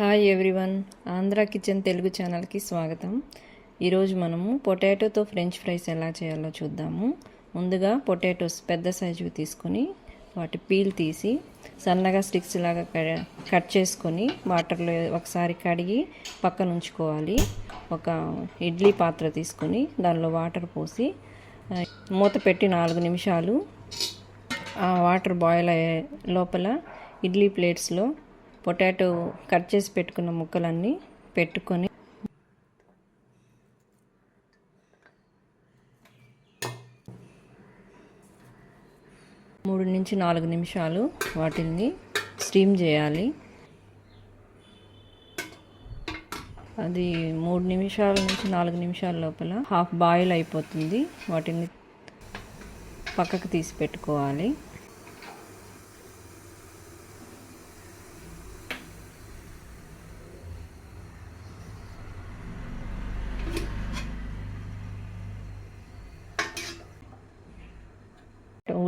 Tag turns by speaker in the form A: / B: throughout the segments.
A: Hi everyone Andhra kitchen Telugu ఛానల్కి స్వాగతం. ఈరోజు మనము పొటాటోతో ఫ్రెంచ్ ఫ్రైస్ ఎలా చేయాలో చూద్దాము. ముందుగా పొటాటోస్ పెద్ద సైజు తీసుకొని వాటి పీల్ తీసి సన్నగా స్టిక్స్ లాగా క- కట్ చేసుకొని వాటర్లో ఒకసారి కడిగి పక్కన ఉంచుకోవాలి. ఒక ఇడ్లీ పాత్ర తీసుకొని దానిలో వాటర్ పోసి మూత పెట్టి నాలుగు నిమిషాలు ఆ వాటర్ బాయిల్ అయ్యే లోపల ఇడ్లీ ప్లేట్స్లో పొటాటో కట్ చేసి పెట్టుకున్న ముక్కలన్నీ పెట్టుకొని మూడు నుంచి నాలుగు నిమిషాలు వాటిని స్టీమ్ చేయాలి. అది మూడు నిమిషాల నుంచి నాలుగు నిమిషాల లోపల హాఫ్ బాయిల్ అయిపోతుంది. వాటిని పక్కకు తీసి పెట్టుకోవాలి.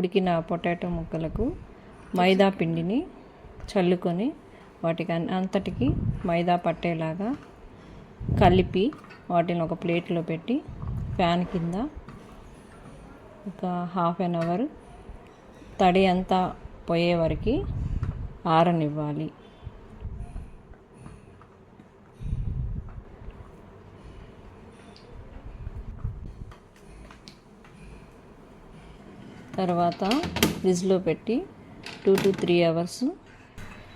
A: ఉడికిన పొటాటో ముక్కలకు మైదా పిండిని చల్లుకొని వాటికి అంతటికి మైదా పట్టేలాగా కలిపి వాటిని ఒక ప్లేట్లో పెట్టి ఫ్యాన్ కింద ఒక హాఫ్ అన్ అవర్ తడి అంతా పోయే వరకు ఆరనివ్వాలి. తర్వాత ఫ్రిడ్జ్లో పెట్టి టూ టు త్రీ అవర్స్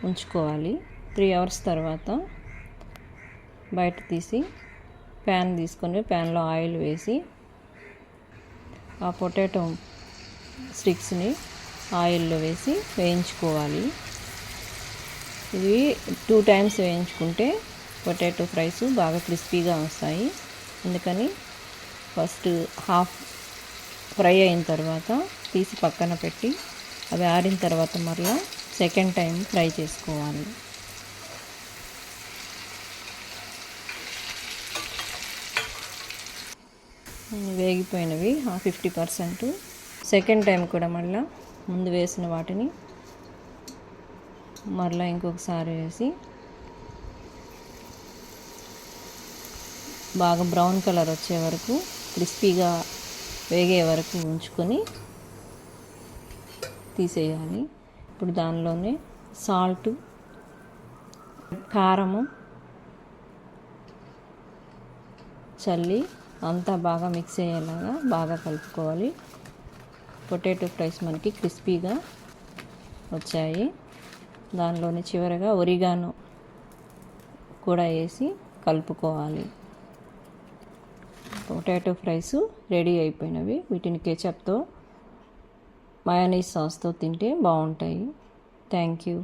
A: ఉంచుకోవాలి. త్రీ అవర్స్ తర్వాత బయట తీసి ప్యాన్ తీసుకొని ప్యాన్లో ఆయిల్ వేసి ఆ పొటాటో స్టిక్స్ని ఆయిల్లో వేసి వేయించుకోవాలి. ఇవి టూ టైమ్స్ వేయించుకుంటే పొటాటో ఫ్రైస్ బాగా క్రిస్పీగా వస్తాయి. అందుకని ఫస్ట్ హాఫ్ ఫ్రై అయిన తర్వాత తీసి పక్కన పెట్టి అవి ఆడిన తర్వాత మరలా సెకండ్ టైం ఫ్రై చేసుకోవాలి. వేగిపోయినవి ఫిఫ్టీ పర్సెంట్ సెకండ్ టైం కూడా మళ్ళీ ముందు వేసిన వాటిని మరలా ఇంకొకసారి వేసి బాగా బ్రౌన్ కలర్ వచ్చే వరకు క్రిస్పీగా వేగే వరకు ఉంచుకొని తీసేయాలి. ఇప్పుడు దానిలోనే సాల్ట్ కారము చల్లి అంతా బాగా మిక్స్ అయ్యేలాగా బాగా కలుపుకోవాలి. పొటాటో ఫ్రైస్ మనకి క్రిస్పీగా వచ్చాయి. దానిలోని చివరగా ఒరిగాను కూడా వేసి కలుపుకోవాలి. పొటాటో ఫ్రైస్ రెడీ అయిపోయినవి. వీటిని కేచప్తో మయోనీస్ సాస్తో తింటే బాగుంటాయి. Thank you